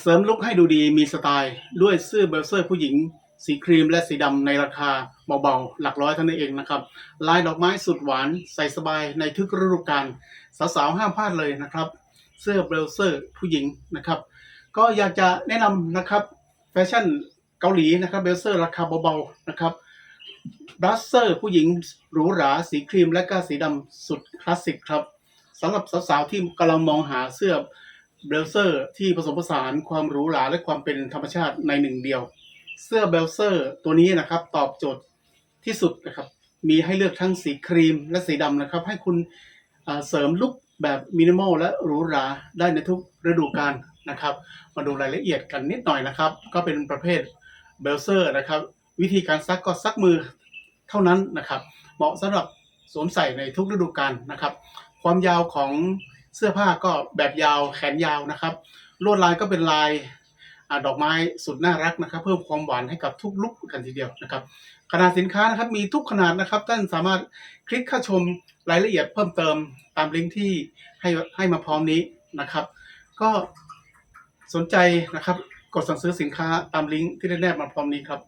เสริมลุคให้ดูดีมีสไตล์ด้วยเสื้อเบลเซอร์ผู้หญิง สีครีมและสีดำในราคาเบาๆ หลักร้อยเท่านั้นเองนะครับ ลายดอกไม้สุดหวานใส่สบายในทุกฤดูกาลสาวๆห้ามพลาดเลยนะครับ เสื้อเบลเซอร์ผู้หญิงนะครับ ก็อยากจะแนะนำนะครับแฟชั่นเกาหลีนะครับเบลเซอร์ราคาเบาๆนะครับบลัสเซอร์ผู้หญิงหรูหราสีครีมและก็สีดำสุดคลาสสิกครับสำหรับสาวๆที่กำลังมองหาเสื้อ เบลเซอร์ที่ผสมผสานความหรูหราและความเป็นธรรมชาติในหนึ่งเดียว เสื้อเบลเซอร์ตัวนี้นะครับตอบโจทย์ที่สุดนะครับ มีให้เลือกทั้งสีครีมและสีดำนะครับ ให้คุณเสริมลุคแบบมินิมอลและหรูหราได้ในทุกฤดูกาลนะครับ มาดูรายละเอียดกันนิดหน่อยนะครับ ก็เป็นประเภทเบลเซอร์นะครับ วิธีการซักก็ซักมือเท่านั้นนะครับ เหมาะสำหรับสวมใส่ในทุกฤดูกาลนะครับ ความยาวของ เสื้อผ้าก็แบบยาวแขนยาวนะครับลวดลายก็เป็นลายอดอกไม้สุดน่ารักนะครับ เพิ่มความหวานให้กับทุกลุกกันทีเดียวนะครับ ขนาดสินค้านะครับมีทุกขนาดนะครับท่านสามารถคลิกเข้าชมรายละเอียดเพิ่มเติมตามลิงก์ที่ให้ให้มาพร้อมนี้นะครับ ก็สนใจนะครับกดสั่งซื้อสินค้าตามลิงก์ที่ได้แนบมาพร้อมนี้ครับ